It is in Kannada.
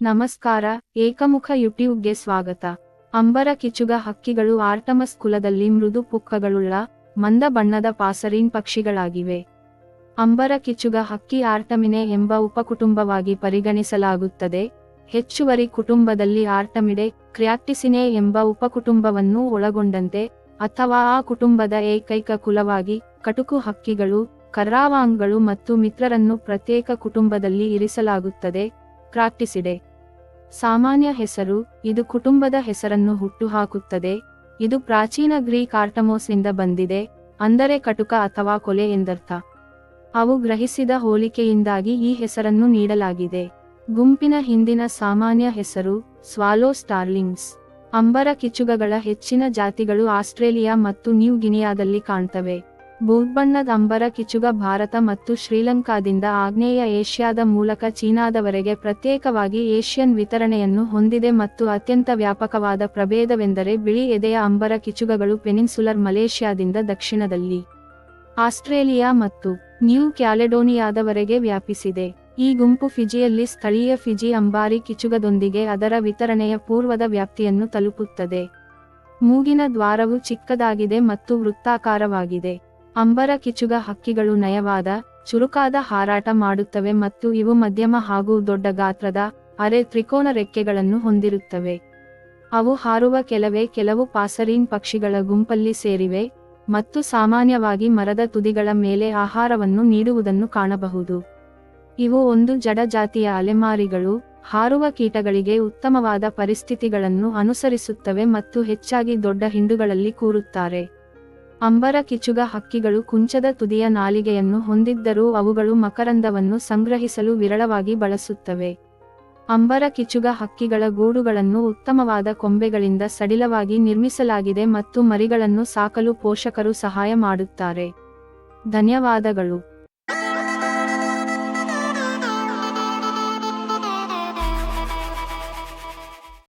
ನಮಸ್ಕಾರ, ಏಕಮುಖ ಯೂಟ್ಯೂಬ್ಗೆ ಸ್ವಾಗತ. ಅಂಬರ ಕಿಚುಗ ಹಕ್ಕಿಗಳು ಆರ್ಟಮಸ್ ಕುಲದಲ್ಲಿ ಮೃದು ಪುಕ್ಕಗಳುಳ್ಳ, ಮಂದ ಬಣ್ಣದ ಪಾಸರೀನ್ ಪಕ್ಷಿಗಳಾಗಿವೆ. ಅಂಬರ ಕಿಚುಗ ಹಕ್ಕಿ ಆರ್ಟಮಿನೆ ಎಂಬ ಉಪಕುಟುಂಬವಾಗಿ ಪರಿಗಣಿಸಲಾಗುತ್ತದೆ. ಹೆಚ್ಚುವರಿ ಕುಟುಂಬದಲ್ಲಿ ಆರ್ಟಮಿಡೆ, ಕ್ರ್ಯಾಕ್ಟಿಸಿನೆ ಎಂಬ ಉಪಕುಟುಂಬವನ್ನು ಒಳಗೊಂಡಂತೆ, ಅಥವಾ ಆ ಕುಟುಂಬದ ಏಕೈಕ ಕುಲವಾಗಿ ಕಟುಕು ಹಕ್ಕಿಗಳು ಕರ್ರಾವಾಂಗ್ಗಳು ಮತ್ತು ಮಿತ್ರರನ್ನು ಪ್ರತ್ಯೇಕ ಕುಟುಂಬದಲ್ಲಿ ಇರಿಸಲಾಗುತ್ತದೆ. ಕ್ರಾಕ್ಟಿಸಿಡೆ ಸಾಮಾನ್ಯ ಹೆಸರು, ಇದು ಕುಟುಂಬದ ಹೆಸರನ್ನು ಹುಟ್ಟುಹಾಕುತ್ತದೆ. ಇದು ಪ್ರಾಚೀನ ಗ್ರೀಕ್ ಆರ್ಟಮೋಸ್ನಿಂದ ಬಂದಿದೆ, ಅಂದರೆ ಕಟುಕ ಅಥವಾ ಕೊಲೆ ಎಂದರ್ಥ. ಅವು ಗ್ರಹಿಸಿದ ಹೋಲಿಕೆಯಿಂದಾಗಿ ಈ ಹೆಸರನ್ನು ನೀಡಲಾಗಿದೆ. ಗುಂಪಿನ ಹಿಂದಿನ ಸಾಮಾನ್ಯ ಹೆಸರು, ಸ್ವಾಲೋ ಸ್ಟಾರ್ಲಿಂಗ್ಸ್. ಅಂಬರ ಕಿಚುಗಗಳ ಹೆಚ್ಚಿನ ಜಾತಿಗಳು ಆಸ್ಟ್ರೇಲಿಯಾ ಮತ್ತು ನ್ಯೂ ಗಿನಿಯಾದಲ್ಲಿ ಕಾಣ್ತವೆ. ಬೂದ್ಬಣ್ಣದ ಅಂಬರ ಕಿಚುಗ ಭಾರತ ಮತ್ತು ಶ್ರೀಲಂಕಾದಿಂದ ಆಗ್ನೇಯ ಏಷ್ಯಾದ ಮೂಲಕ ಚೀನಾದವರೆಗೆ ಪ್ರತ್ಯೇಕವಾಗಿ ಏಷ್ಯನ್ ವಿತರಣೆಯನ್ನು ಹೊಂದಿದೆ ಮತ್ತು ಅತ್ಯಂತ ವ್ಯಾಪಕವಾದ ಪ್ರಭೇದವೆಂದರೆ ಬಿಳಿ ಎದೆಯ ಅಂಬರ ಕಿಚುಗಗಳು ಪೆನಿನ್ಸುಲರ್ ಮಲೇಷ್ಯಾದಿಂದ ದಕ್ಷಿಣದಲ್ಲಿ ಆಸ್ಟ್ರೇಲಿಯಾ ಮತ್ತು ನ್ಯೂ ಕ್ಯಾಲೆಡೋನಿಯಾದವರೆಗೆ ವ್ಯಾಪಿಸಿದೆ. ಈ ಗುಂಪು ಫಿಜಿಯಲ್ಲಿ ಸ್ಥಳೀಯ ಫಿಜಿ ಅಂಬಾರಿ ಕಿಚುಗದೊಂದಿಗೆ ಅದರ ವಿತರಣೆಯ ಪೂರ್ವದ ವ್ಯಾಪ್ತಿಯನ್ನು ತಲುಪುತ್ತದೆ. ಮೂಗಿನ ದ್ವಾರವು ಚಿಕ್ಕದಾಗಿದೆ ಮತ್ತು ವೃತ್ತಾಕಾರವಾಗಿದೆ. ಅಂಬರ ಕಿಚುಗ ಹಕ್ಕಿಗಳು ನಯವಾದ, ಚುರುಕಾದ ಹಾರಾಟ ಮಾಡುತ್ತವೆ ಮತ್ತು ಇವು ಮಧ್ಯಮ ಹಾಗೂ ದೊಡ್ಡ ಗಾತ್ರದ ಅರೆ ತ್ರಿಕೋನ ರೆಕ್ಕೆಗಳನ್ನು ಹೊಂದಿರುತ್ತವೆ. ಅವು ಹಾರುವ ಕೆಲವೇ ಕೆಲವು ಪಾಸರೀನ್ ಪಕ್ಷಿಗಳ ಗುಂಪಲ್ಲಿ ಸೇರಿವೆ ಮತ್ತು ಸಾಮಾನ್ಯವಾಗಿ ಮರದ ತುದಿಗಳ ಮೇಲೆ ಆಹಾರವನ್ನು ನೀಡುವುದನ್ನು ಕಾಣಬಹುದು. ಇವು ಒಂದು ಜಡ ಜಾತಿಯ ಅಲೆಮಾರಿಗಳು, ಹಾರುವ ಕೀಟಗಳಿಗೆ ಉತ್ತಮವಾದ ಪರಿಸ್ಥಿತಿಗಳನ್ನು ಅನುಸರಿಸುತ್ತವೆ ಮತ್ತು ಹೆಚ್ಚಾಗಿ ದೊಡ್ಡ ಹಿಂಡುಗಳಲ್ಲಿ ಕೂರುತ್ತಾರೆ. ಅಂಬರ ಕಿಚುಗ ಹಕ್ಕಿಗಳು ಕುಂಚದ ತುದಿಯ ನಾಲಿಗೆಯನ್ನು ಹೊಂದಿದ್ದರೂ ಅವುಗಳು ಮಕರಂದವನ್ನು ಸಂಗ್ರಹಿಸಲು ವಿರಳವಾಗಿ ಬಳಸುತ್ತವೆ. ಅಂಬರ ಕಿಚುಗ ಹಕ್ಕಿಗಳ ಗೂಡುಗಳನ್ನು ಉತ್ತಮವಾದ ಕೊಂಬೆಗಳಿಂದ ಸಡಿಲವಾಗಿ ನಿರ್ಮಿಸಲಾಗಿದೆ ಮತ್ತು ಮರಿಗಳನ್ನು ಸಾಕಲು ಪೋಷಕರು ಸಹಾಯ ಮಾಡುತ್ತಾರೆ. ಧನ್ಯವಾದಗಳು.